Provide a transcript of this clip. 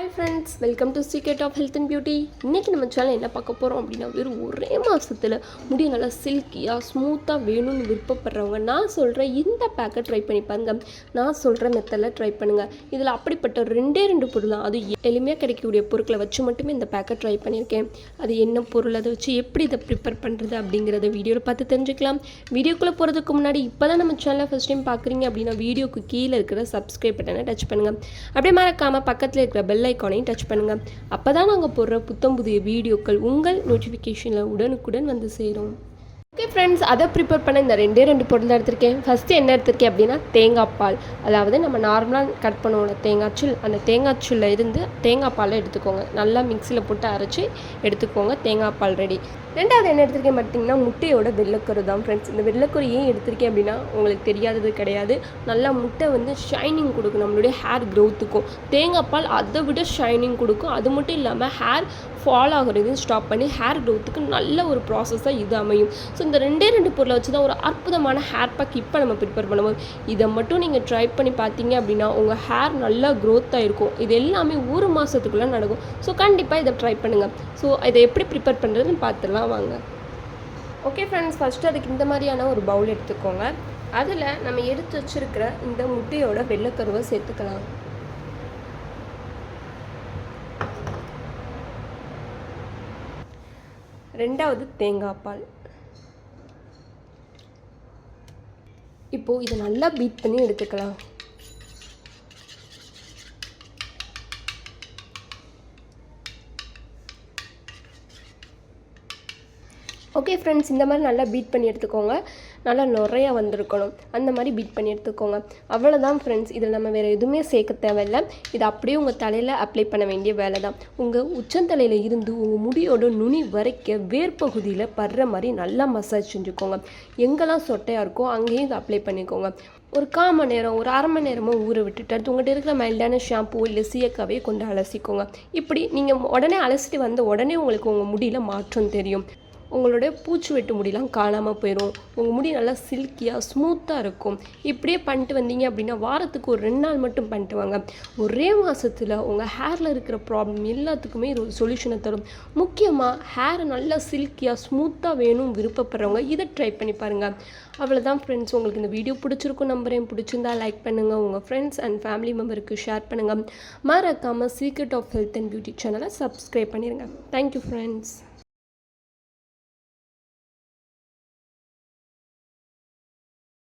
Hi friends welcome to secret of health and beauty இன்றைக்கி நம்ம channel என்ன பார்க்க போகிறோம் அப்படின்னா வெறும் ஒரே மாதத்தில் முடிய நல்லா சில்கியாக ஸ்மூத்தாக வேணும்னு விருப்பப்படுறவங்க நான் சொல்கிற இந்த பேக்கை ட்ரை பண்ணி பாருங்க. நான் சொல்கிற மெத்தடில் ட்ரை பண்ணுங்கள் இதில் அப்படிப்பட்ட ரெண்டே ரெண்டு பொருள் தான். அது எளிமையாக கிடைக்கக்கூடிய பொருட்களை வச்சு மட்டுமே இந்த பேக்கை ட்ரை பண்ணியிருக்கேன். அது என்ன பொருள் அதை வச்சு எப்படி இதை ப்ரிப்பேர் பண்ணுறது அப்படிங்கிறத வீடியோவில் பார்த்து தெரிஞ்சுக்கலாம். வீடியோக்குள்ளே போகிறதுக்கு முன்னாடி இப்போ தான் நம்ம சேனலை ஃபஸ்ட் டைம் பார்க்குறீங்க அப்படின்னா வீடியோக்கு கீழே இருக்கிற சப்ஸ்கிரைப் பட்டனை டச் பண்ணுங்கள் அப்படியே மறக்காமல் பக்கத்தில் இருக்கிற பெல்லை ஐக்கானையும் டச் பண்ணுங்கள் அப்போ தான் நாங்கள் போடுற புத்தம் புதிய வீடியோக்கள் உங்கள் நோட்டிஃபிகேஷனில் உடனுக்குடன் வந்து சேரும். ஓகே ஃப்ரெண்ட்ஸ் அதை ப்ரிப்பேர் பண்ண இந்த ரெண்டே ரெண்டு பொருள் தான் எடுத்திருக்கேன். ஃபஸ்ட்டு என்ன எடுத்திருக்கேன் அப்படின்னா தேங்காய் பால். அதாவது நம்ம நார்மலாக கட் பண்ணுவோம் தேங்காய் சுல் அந்த தேங்காய் சுல்ல இருந்து தேங்காய் பாலை எடுத்துக்கோங்க. நல்லா மிக்சியில் போட்டு அரைச்சி எடுத்துக்கோங்க தேங்காய் பால் ரெடி ரெண்டாவது என்ன எடுத்திருக்கேன் பார்த்தீங்கன்னா முட்டையோட வெள்ளக்கரு தான் ஃப்ரெண்ட்ஸ் இந்த வெள்ளக்கரு ஏன் எடுத்திருக்கேன் அப்படின்னா உங்களுக்கு தெரியாதது கிடையாது. நல்லா முட்டை வந்து ஷைனிங் கொடுக்கும் நம்மளுடைய ஹேர் க்ரோத்துக்கும் தேங்காய் பால் அதை விட ஷைனிங் கொடுக்கும். அது மட்டும் இல்லாமல் ஹேர் ஃபால் ஆகுறதையும் ஸ்டாப் பண்ணி ஹேர் க்ரோத்துக்கு நல்ல ஒரு ப்ராசஸாக இது அமையும். ஸோ இந்த ரெண்டே ரெண்டு பொருளை வச்சு தான் ஒரு அற்புதமான ஹேர் பேக் இப்போ நம்ம ப்ரிப்பேர் பண்ணுவோம். இதை மட்டும் நீங்கள் ட்ரை பண்ணி பார்த்தீங்க அப்படின்னா உங்கள் ஹேர் நல்லா க்ரோத்தாக இருக்கும் இது எல்லாமே ஒரு மாதத்துக்குள்ளே நடக்கும். ஸோ கண்டிப்பாக இதை ட்ரை பண்ணுங்கள் ஸோ இதை எப்படி ப்ரிப்பேர் பண்ணுறதுன்னு பார்த்துடலாம் வாங்க. ஓகே ஃப்ரெண்ட்ஸ் ஃபஸ்ட்டு அதுக்கு இந்த மாதிரியான ஒரு பவுல் எடுத்துக்கோங்க. அதில் நம்ம எடுத்து வச்சுருக்கிற இந்த முட்டையோட வெள்ளைக்கருவை சேர்த்துக்கலாம். ரெண்டாவது தேங்காய் பால். இப்போது இதை நல்லா பீட் பண்ணி எடுத்துக்கலாம். ஓகே ஃப்ரெண்ட்ஸ் இந்த மாதிரி நல்லா பீட் பண்ணி எடுத்துக்கோங்க. நல்லா நிறையா வந்திருக்கணும். அந்த மாதிரி பீட் பண்ணி எடுத்துக்கோங்க. அவ்வளோதான் ஃப்ரெண்ட்ஸ் இதில் நம்ம வேறு எதுவுமே சேர்க்க தேவையில்லை. இது அப்படியே உங்கள் தலையில் அப்ளை பண்ண வேண்டிய வேலை தான் உங்கள் உச்சந்தலையில் இருந்து உங்கள் முடியோட நுனி வரைக்க வேர்ப்பகுதியில் படுற மாதிரி நல்லா மசாஜ் செஞ்சுக்கோங்க. எங்கெல்லாம் சொட்டையாக இருக்கோ அங்கேயும் இதை அப்ளை பண்ணிக்கோங்க. ஒரு கால் மணி நேரம் ஒரு அரை மணி நேரமோ ஊற விட்டுட்டு அடுத்து உங்கள்கிட்ட இருக்கிற மைல்டான ஷாம்பு இல்லை சீயக்காவே கொண்டு அலசிக்கோங்க. இப்படி நீங்கள் உடனே அலசிட்டு வந்த உடனே உங்களுக்கு உங்கள் முடியில் மாற்றம் தெரியும். உங்களுடைய பூச்சி வெட்டு முடியெலாம் காணாமல் போயிடும் உங்கள் முடி நல்லா சில்கியாக ஸ்மூத்தாக இருக்கும். இப்படியே பண்ணிட்டு வந்தீங்க அப்படின்னா வாரத்துக்கு ஒரு ரெண்டு நாள் மட்டும் பண்ணிட்டு வாங்க. ஒரே மாதத்தில் உங்கள் ஹேரில் இருக்கிற ப்ராப்ளம் எல்லாத்துக்குமே ஒரு சொல்யூஷனை தரும். முக்கியமாக ஹேரை நல்லா சில்கியாக ஸ்மூத்தாக வேணும் விருப்பப்படுறவங்க இதை ட்ரை பண்ணி பாருங்கள் அவ்வளோதான் ஃப்ரெண்ட்ஸ் உங்களுக்கு இந்த வீடியோ பிடிச்சிருக்கும் நம்பரையும் பிடிச்சிருந்தா லைக் பண்ணுங்கள் உங்கள் ஃப்ரெண்ட்ஸ் அண்ட் ஃபேமிலி மெம்பருக்கு ஷேர் பண்ணுங்கள் மறக்காமல் secret of health and beauty சேனலை சப்ஸ்கிரைப் பண்ணிடுங்க தேங்க்யூ ஃப்ரெண்ட்ஸ்